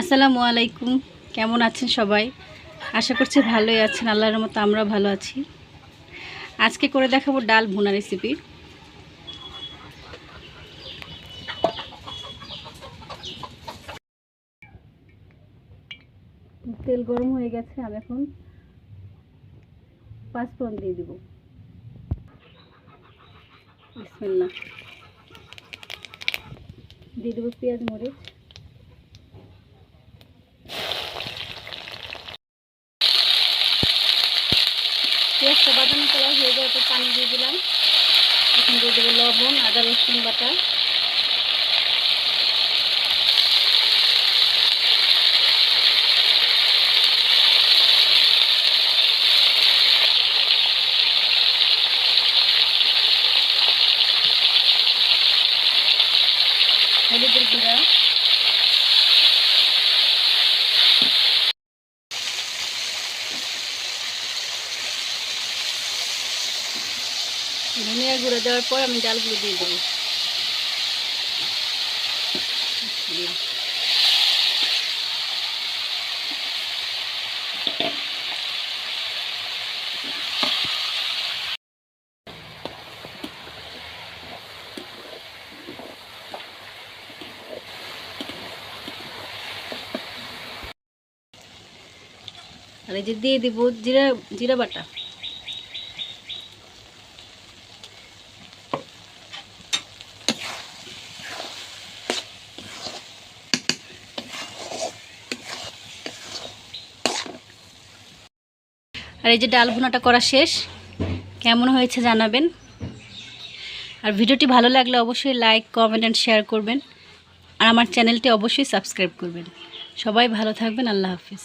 আসসালামু আলাইকুম। কেমন আছেন সবাই? আশা করছি ভালোই আছেন। আল্লাহর মতো আমরা ভালো আছি। আজকে করে দেখাবো ডাল ভুনা রেসিপি তেল গরম হয়ে গেছে, আমি এখন পাঁচফোড়ন দিয়ে দিব। দিয়ে দেবো পেঁয়াজ, মরিচ। পেঁয়াজটা বাদামি কালার হয়ে যাওয়ার পর পানি দিয়ে দিলাম। এখন দিয়ে দেবো লবণ, আদা, রসুন বাটা। হলুদের গুঁড়া। ধনিয়া গুঁড়ো দেওয়ার পর আমি ডালগুলো দিয়ে দেবো। আর এই যে দিয়ে দিব জিরা জিরা বাটা। আর এই যে ডাল ভুনাটা করা শেষ, কেমন হয়েছে জানাবেন। আর ভিডিওটি ভালো লাগলে অবশ্যই লাইক কমেন্ট অ্যান্ড শেয়ার করবেন। আর আমার চ্যানেলটি অবশ্যই সাবস্ক্রাইব করবেন। সবাই ভালো থাকবেন, আল্লাহ হাফিজ।